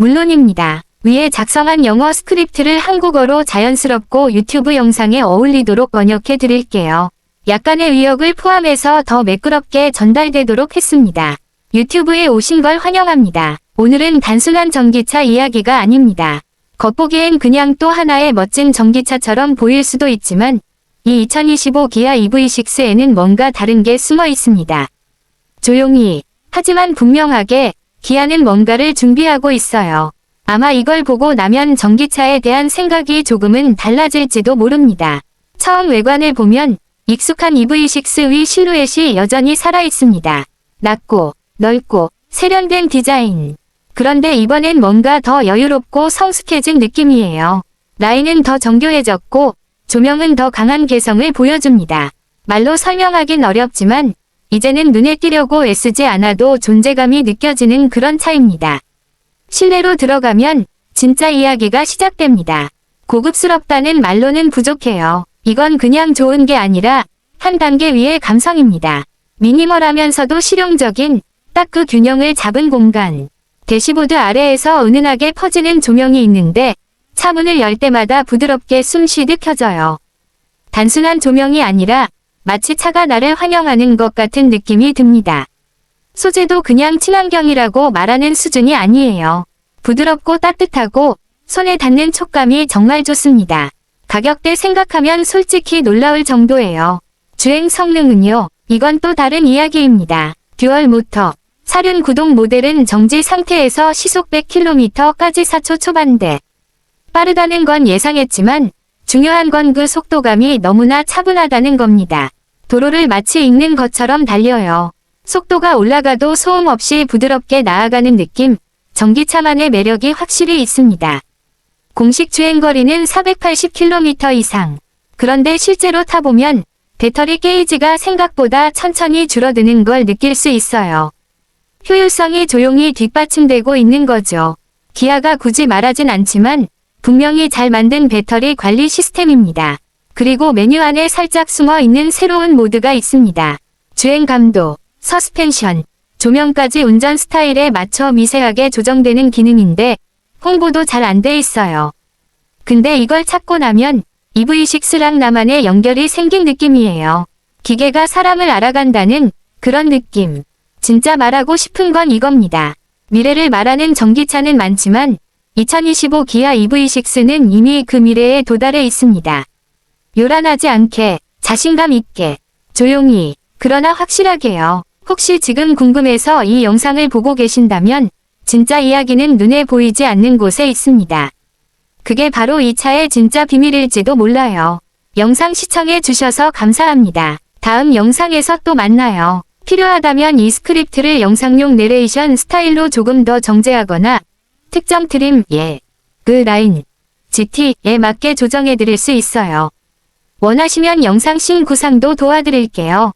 물론입니다. 위에 작성한 영어 스크립트를 한국어로 자연스럽고 유튜브 영상에 어울리도록 번역해 드릴게요. 약간의 위역을 포함해서 더 매끄럽게 전달되도록 했습니다. 유튜브에 오신 걸 환영합니다. 오늘은 단순한 전기차 이야기가 아닙니다. 겉보기엔 그냥 또 하나의 멋진 전기차처럼 보일 수도 있지만 이 2025 기아 EV6에는 뭔가 다른 게 숨어 있습니다. 조용히 하지만 분명하게 기아는 뭔가를 준비하고 있어요. 아마 이걸 보고 나면 전기차에 대한 생각이 조금은 달라질지도 모릅니다. 처음 외관을 보면 익숙한 EV6 위 실루엣이 여전히 살아있습니다. 낮고 넓고 세련된 디자인. 그런데 이번엔 뭔가 더 여유롭고 성숙해진 느낌이에요. 라인은 더 정교해졌고 조명은 더 강한 개성을 보여줍니다. 말로 설명하긴 어렵지만 이제는 눈에 띄려고 애쓰지 않아도 존재감이 느껴지는 그런 차입니다. 실내로 들어가면 진짜 이야기가 시작됩니다. 고급스럽다는 말로는 부족해요. 이건 그냥 좋은 게 아니라 한 단계 위의 감성입니다. 미니멀하면서도 실용적인 딱 그 균형을 잡은 공간. 대시보드 아래에서 은은하게 퍼지는 조명이 있는데 차문을 열 때마다 부드럽게 숨 쉬듯 켜져요. 단순한 조명이 아니라 마치 차가 나를 환영하는 것 같은 느낌이 듭니다. 소재도 그냥 친환경이라고 말하는 수준이 아니에요. 부드럽고 따뜻하고 손에 닿는 촉감이 정말 좋습니다. 가격대 생각하면 솔직히 놀라울 정도예요. 주행 성능은요, 이건 또 다른 이야기입니다. 듀얼 모터, 사륜 구동 모델은 정지 상태에서 시속 100km까지 4초 초반대. 빠르다는 건 예상했지만 중요한 건 그 속도감이 너무나 차분하다는 겁니다. 도로를 마치 읽는 것처럼 달려요. 속도가 올라가도 소음 없이 부드럽게 나아가는 느낌, 전기차만의 매력이 확실히 있습니다. 공식 주행거리는 480km 이상. 그런데 실제로 타보면 배터리 게이지가 생각보다 천천히 줄어드는 걸 느낄 수 있어요. 효율성이 조용히 뒷받침되고 있는 거죠. 기아가 굳이 말하진 않지만 분명히 잘 만든 배터리 관리 시스템입니다. 그리고 메뉴 안에 살짝 숨어 있는 새로운 모드가 있습니다. 주행 감도, 서스펜션, 조명까지 운전 스타일에 맞춰 미세하게 조정되는 기능인데 홍보도 잘 안 돼 있어요. 근데 이걸 찾고 나면 EV6랑 나만의 연결이 생긴 느낌이에요. 기계가 사람을 알아간다는 그런 느낌. 진짜 말하고 싶은 건 이겁니다. 미래를 말하는 전기차는 많지만 2025 기아 EV6는 이미 그 미래에 도달해 있습니다. 요란하지 않게, 자신감 있게, 조용히, 그러나 확실하게요. 혹시 지금 궁금해서 이 영상을 보고 계신다면 진짜 이야기는 눈에 보이지 않는 곳에 있습니다. 그게 바로 이 차의 진짜 비밀일지도 몰라요. 영상 시청해 주셔서 감사합니다. 다음 영상에서 또 만나요. 필요하다면 이 스크립트를 영상용 내레이션 스타일로 조금 더 정제하거나 특정 트림, 예, 그 라인, GT에 맞게 조정해 드릴 수 있어요. 원하시면 영상 신 구상도 도와드릴게요.